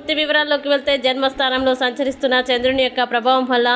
పూర్తి వివరాల్లోకి వెళ్తే జన్మస్థానంలో సంచరిస్తున్న చంద్రుని యొక్క ప్రభావం వల్ల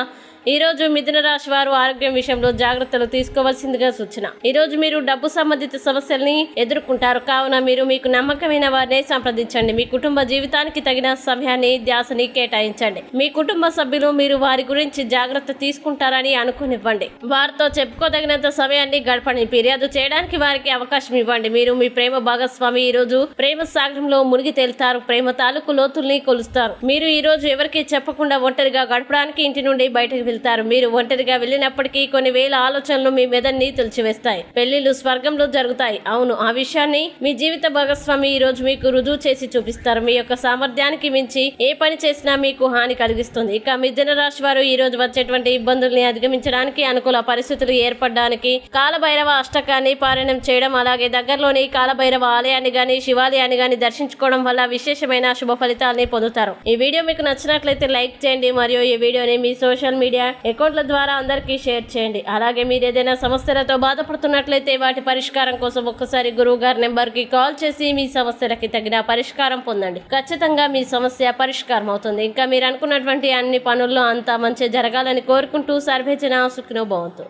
ఈరోజు మిథున రాశి వారు ఆరోగ్యం విషయంలో జాగ్రత్తలు తీసుకోవాల్సిందిగా సూచన. ఈరోజు మీరు డబ్బు సంబంధిత సమస్యల్ని ఎదుర్కొంటారు. కావున మీరు మీకు నమ్మకమైన వారిని సంప్రదించండి. మీ కుటుంబ జీవితానికి తగిన సమయాన్ని ధ్యాసని కేటాయించండి. మీ కుటుంబ సభ్యులు మీరు వారి గురించి జాగ్రత్త తీసుకుంటారని అనుకునివ్వండి. వారితో చెప్పుకోదగినంత సమయాన్ని గడపండి. ఫిర్యాదు చేయడానికి వారికి అవకాశం ఇవ్వండి. మీరు మీ ప్రేమ భాగస్వామి. ఈ రోజు ప్రేమ సాగరంలో మునిగి తేలుతారు. ప్రేమ తాలూకు లోతుల్ని కొలుస్తారు. మీరు ఈరోజు ఎవరికి చెప్పకుండా ఒంటరిగా గడపడానికి ఇంటి నుండి బయటకు వెళ్తారు. మీరు ఒంటరిగా వెళ్ళినప్పటికీ కొన్ని వేల ఆలోచనలు మీ మెదడుని తులిచివేస్తాయి పెళ్ళిళ్ళు స్వర్గంలో జరుగుతాయి. అవును ఆ విషయాన్ని మీ జీవిత భాగస్వామి ఈ రోజు మీకు రుజువు చేసి చూపిస్తారు. మీ యొక్క సామర్థ్యానికి మించి ఏ పని చేసినా మీకు హాని కలిగిస్తుంది. ఇక మిథున రాశి వారు ఈ రోజు వచ్చేటువంటి ఇబ్బందుల్ని అధిగమించడానికి అనుకూల పరిస్థితులు ఏర్పడడానికి కాలభైరవ అష్టకాన్ని పారాయణం చేయడం అలాగే దగ్గరలోని కాలభైరవ ఆలయాన్ని గాని శివాలయాన్ని గాని దర్శించుకోవడం వల్ల విశేషమైన శుభ ఫలితాలని పొందుతారు. ఈ వీడియో మీకు నచ్చినట్లయితే లైక్ చేయండి. మరియు ఈ వీడియోని మీ సోషల్ మీడియా అకౌంట్ల ద్వారా అందరికీ షేర్ చేయండి. అలాగే మీరు ఏదైనా సమస్యలతో బాధపడుతున్నట్లయితే వాటి పరిష్కారం కోసం ఒక్కసారి గురువు గారి నెంబర్కి కాల్ చేసి మీ సమస్యలకి తగిన పరిష్కారం పొందండి. ఖచ్చితంగా మీ సమస్య పరిష్కారం అవుతుంది. ఇంకా మీరు అనుకున్నటువంటి అన్ని పనుల్లో అంతా మంచి జరగాలని కోరుకుంటూ సర్వేచన సుఖినో భవంతు.